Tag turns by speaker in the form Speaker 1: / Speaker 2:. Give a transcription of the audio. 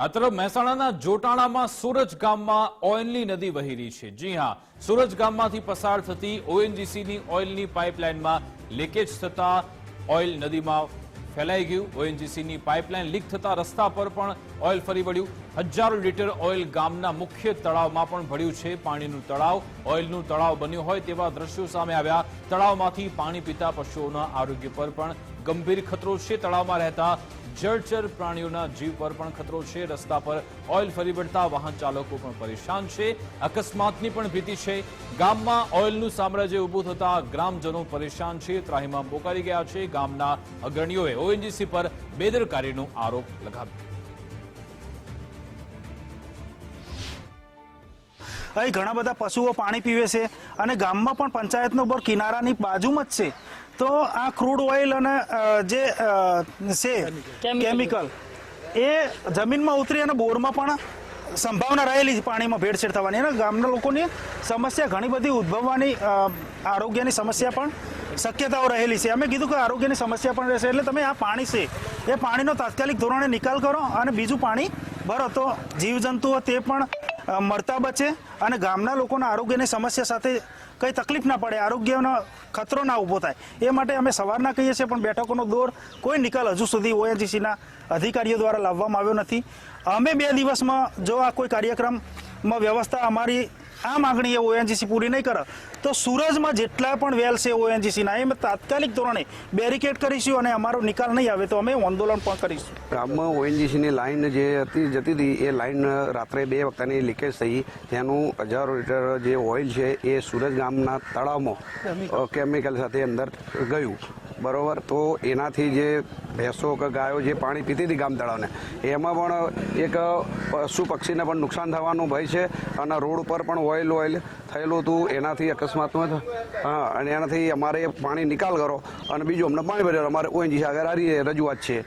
Speaker 1: આ મહેસાણાના જોટાણામાં સુરજ ગામમાં ઓઇલની નદી વહી રહી છે. જી હા, સુરજ ગામમાંથી પસાર થતી ઓએનજીસીની ઓઇલની પાઇપલાઇનમાં લીકેજ થતા ઓઇલ નદીમાં ફેલાઈ ગયું. ઓએનજીસીની પાઇપલાઇન લીક થતા રસ્તા પર પણ ઓઇલ ફરી વળ્યું. હજારો લીટર ઓઇલ ગામના મુખ્ય તળાવમાં પણ ભળ્યું છે. પાણીનું તળાવ, ઓઇલનું તળાવ બન્યું હોય તેવા દ્રશ્યો સામે આવ્યા. તળાવમાંથી પાણી પીતા પશુઓના આરોગ્ય પર પણ ગંભીર ખતરો છે. તળાવમાં રહેતા જળચર પ્રાણીઓના જીવ પર પણ ખતરો છે. રસ્તા પર ઓઇલ ફરી વળતા વાહન ચાલકો પણ પરેશાન છે. અકસ્માતની પણ ભીતિ છે. ગામમાં ઓઇલનું સામ્રાજ્ય ઊભું થતા ગ્રામજનો પરેશાન છે. ત્રાહીમાં પોકારી ગયા છે. ગામના અગ્રણીઓએ ઓએનજીસી પર બેદરકારીનો આરોપ લગાવ્યો.
Speaker 2: અહીં ઘણા બધા પશુઓ પાણી પીવે છે અને ગામમાં પણ પંચાયતનો બોર કિનારાની બાજુમાં જ છે. તો આ ક્રૂડ ઓઇલ અને જે છે કેમિકલ એ જમીનમાં ઉતરી અને બોરમાં પણ સંભાવના રહેલી છે પાણીમાં ભેળસેળ થવાની. અને ગામના લોકોની સમસ્યા ઘણી બધી ઉદ્ભવવાની આરોગ્યની સમસ્યા પણ શક્યતાઓ રહેલી છે. અમે કીધું કે આરોગ્યની સમસ્યા પણ રહેશે. એટલે તમે આ પાણી છે એ પાણીનો તાત્કાલિક ધોરણે નિકાલ કરો અને બીજું પાણી ભરો. તો જીવજંતુઓ તે પણ મળતા બચે અને ગામના લોકોના આરોગ્યની સમસ્યા સાથે કંઈ તકલીફ ના પડે, આરોગ્યનો ખતરો ના ઊભો થાય. એ માટે અમે સવારના કહીએ છીએ, પણ બેઠકોનો દોર કોઈ નિકાલ હજુ સુધી ઓએનજીસીના અધિકારીઓ દ્વારા લાવવામાં આવ્યો નથી. અમે બે દિવસમાં જો આ કોઈ કાર્યક્રમમાં વ્યવસ્થા અમારી આ માગણી એ ઓએનજીસી પૂરી નહીં કરે. તો સુરજમાં જેટલા પણ વેલ છે ઓએનજીસીના એ તાત્કાલિક ધોરણે બેરિકેડ કરીશું અને અમારો નિકાલ નહીં આવે તો અમે આંદોલન પણ કરીશું.
Speaker 3: ગામમાં ઓએનજીસીની લાઈન જે હતી, જતી હતી, એ લાઈન રાત્રે બે વખતની લીકેજ થઈ. તેનું હજારો લીટર જે ઓઇલ છે એ સુરજ ગામના તળાવમાં કેમિકલ સાથે અંદર ગયું. બરોબર? તો એનાથી જે ભેંસો કે ગાયો જે પાણી પીતી હતી ગામ તળાવને એમાં પણ એક પશુ પક્ષીને પણ નુકસાન થવાનું ભય છે અને રોડ ઉપર પણ ઓઇલ ઓઇલ થયેલું હતું. એનાથી અકસ્માતમાં હા, અને એનાથી અમારે પાણી નિકાલ કરો અને બીજું અમને પાણી ભર્યો અમારે ઓએનજી આગળ આ રજૂઆત છે.